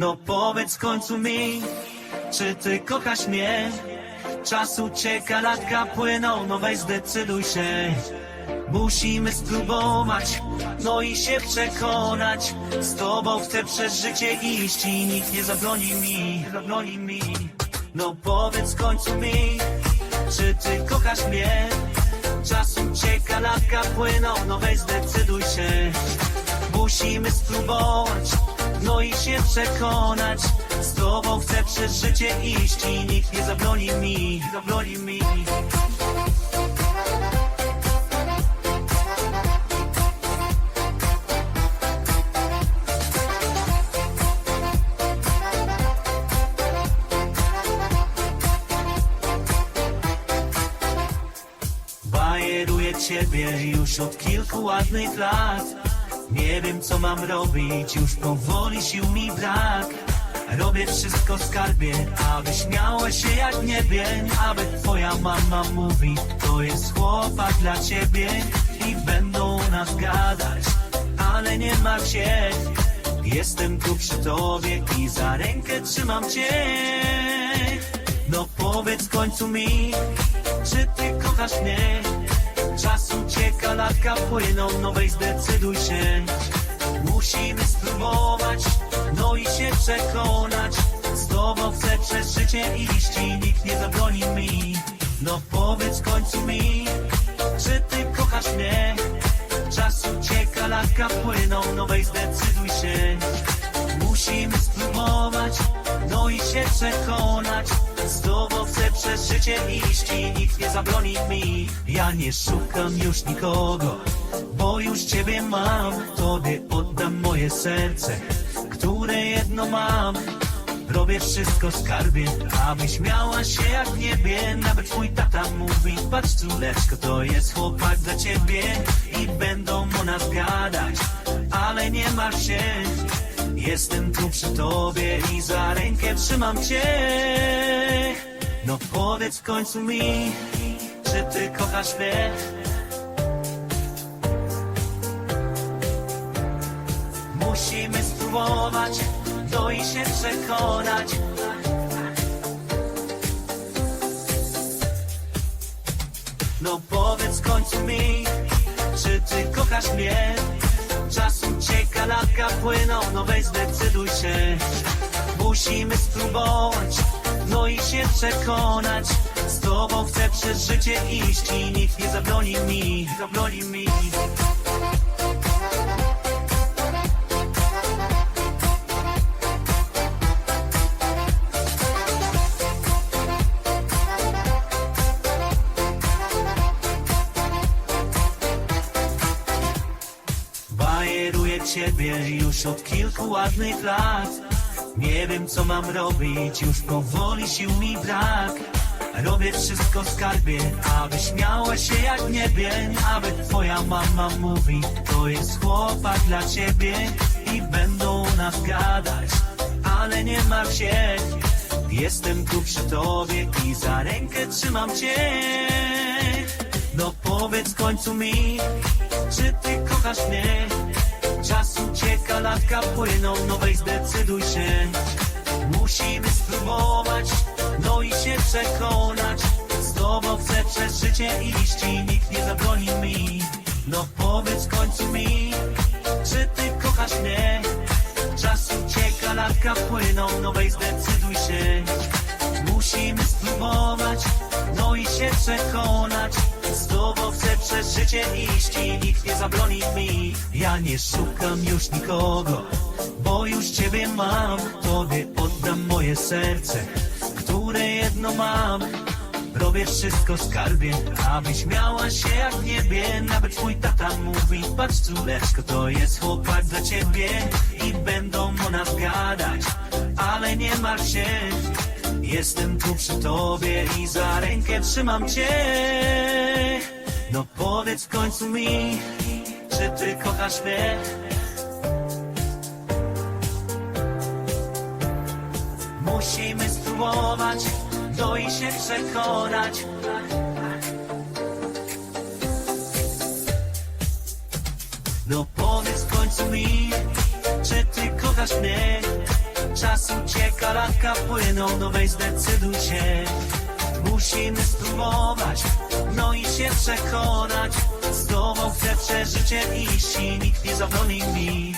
No powiedz w końcu mi, czy ty kochasz mnie? Czas ucieka, latka płyną, no weź zdecyduj się. Musimy spróbować, no i się przekonać. Z tobą chcę przez życie iść i nikt nie zabroni mi, zabroni mi. No powiedz w końcu mi, czy ty kochasz mnie? Czas ucieka, latka płyną, no weź zdecyduj się. Musimy spróbować, no i się przekonać. Z tobą chcę przez życie iść i nikt nie zabroni mi, zabroni mi. Ciebie już od kilku ładnych lat Nie wiem co mam robić, już powoli sił mi brak. Robię wszystko skarbie, abyś miała się jak niebie. Aby twoja mama mówi, to jest chłopak dla ciebie. I będą nas gadać, ale nie martw się Jestem tu przy tobie i za rękę trzymam cię. No powiedz w końcu mi, czy ty kochasz mnie? Latka płyną, no weź zdecyduj się. Musimy spróbować, no i się przekonać. Z tobą chcę przez życie i nikt nie zabroni mi. No powiedz w końcu mi, czy ty kochasz mnie? Czas ucieka, latka płyną, no weź zdecyduj się. Musimy spróbować, no i się przekonać przez życie iść i nikt nie zabroni mi. Ja nie szukam już nikogo, bo już ciebie mam. Tobie oddam moje serce, które jedno mam. Robię wszystko skarbie, abyś miała się jak w niebie. Nawet mój tata mówi, patrz córeczko, to jest chłopak dla ciebie. I będą o nas gadać, ale nie martw się. Jestem tu przy tobie i za rękę trzymam cię No powiedz w końcu mi, czy ty kochasz mnie? Musimy spróbować, no i się przekonać No powiedz w końcu mi, czy ty kochasz mnie? Czas ucieka, latka płyną, no weź zdecyduj się Musimy spróbować, się przekonać. Z tobą chcę przez życie iść i nikt nie zabroni mi, zabroni mi. Ciebie już od kilku ładnych lat Nie wiem co mam robić, już powoli sił mi brak. Robię wszystko skarbie, abyś miała się jak niebie. Aby twoja mama mówi, to jest chłopak dla ciebie. I będą nas gadać, ale nie martw się. Jestem tu przy tobie i za rękę trzymam cię. No powiedz w końcu mi, czy ty kochasz mnie? Czas ucieka, latka płyną, no weź zdecyduj się. Musimy spróbować, no i się przekonać. Z tobą chcę przez życie iść i nikt nie zabroni mi. No powiedz końcu mi, czy ty kochasz mnie? Czas ucieka, latka płyną, no weź zdecyduj się. Musimy spróbować, no i się przekonać Z tobą chcę przez życie iść i nikt nie zabroni mi. Ja nie szukam już nikogo, bo już ciebie mam. Tobie oddam moje serce, które jedno mam. Robię wszystko skarbie, abyś miała się jak w niebie. Nawet twój tata mówi, patrz córeczko, to jest chłopak dla ciebie. I będą o nas gadać, ale nie martw się Jestem tu przy tobie i za rękę trzymam cię No powiedz w końcu mi, czy ty kochasz mnie? Musimy spróbować, no i się przekonać No powiedz w końcu mi, czy ty kochasz mnie? Czas ucieka, lata płyną, no weź zdecyduj się. Musimy spróbować, no i się przekonać. Z tobą chcę przeżycie iść i nikt nie zabroni mi